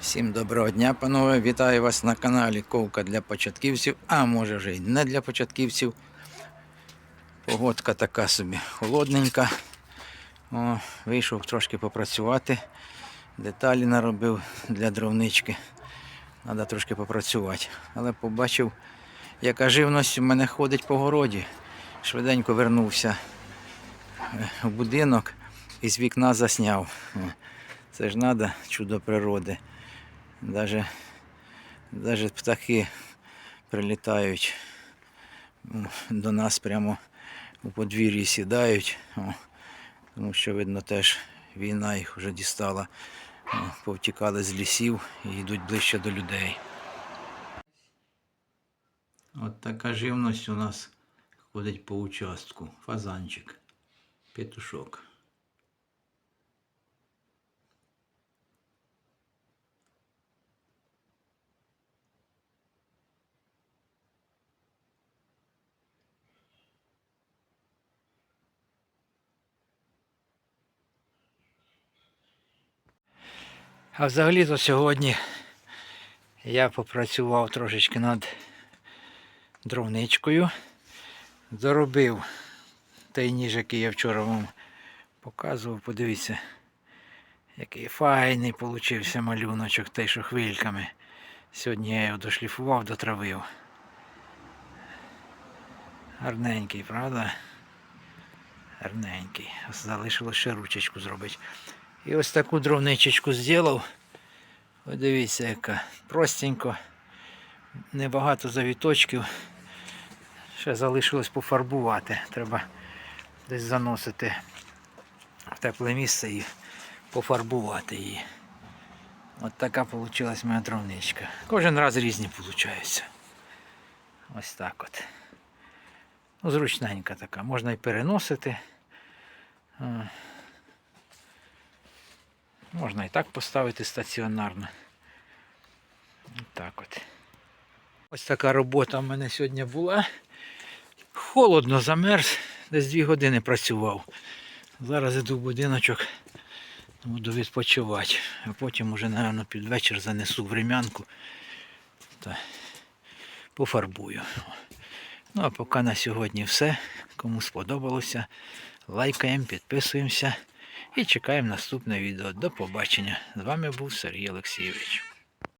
Всім доброго дня, панове! Вітаю вас на каналі Ковка для початківців, а може вже й не для початківців. Погодка така собі холодненька. О, вийшов трошки попрацювати. Деталі наробив для дровнички. Треба трошки попрацювати. Але побачив, яка живність у мене ходить по городі. Швиденько вернувся е, в будинок і з вікна засняв. Це ж треба чудо природи. Даже, даже птахи прилітають до нас прямо у подвір'ї сідають, тому що, видно, теж війна їх вже дістала, повтікали з лісів і йдуть ближче до людей. От така живність у нас ходить по участку. Фазанчик, петушок. А взагалі-то сьогодні я попрацював трошечки над дровничкою. Доробив той ніж, який я вчора вам показував. Подивіться, який файний получився малюночок, той, що хвильками. Сьогодні я його дошліфував, дотравив. Гарненький, правда? Гарненький. Залишилося ще ручечку зробити. І ось таку дровничечку зробив. Ось дивіться, яка простенько, небагато завіточків. Ще залишилось пофарбувати. Треба десь заносити в тепле місце і пофарбувати її. От така вийшла моя дровничка. Кожен раз різні виходять. Ось так от. Ну, зручненька така. Можна і переносити. Можна і так поставити стаціонарно. Так от. Ось така робота в мене сьогодні була. Холодно замерз, десь дві години працював. Зараз іду в будиночок, буду відпочивати. А потім уже, напевно, під вечір занесу врем'янку та пофарбую. Ну а поки на сьогодні все. Кому сподобалося, лайкаємо, підписуємося і чекаємо наступне відео. До побачення. З вами був Сергій Олексійович.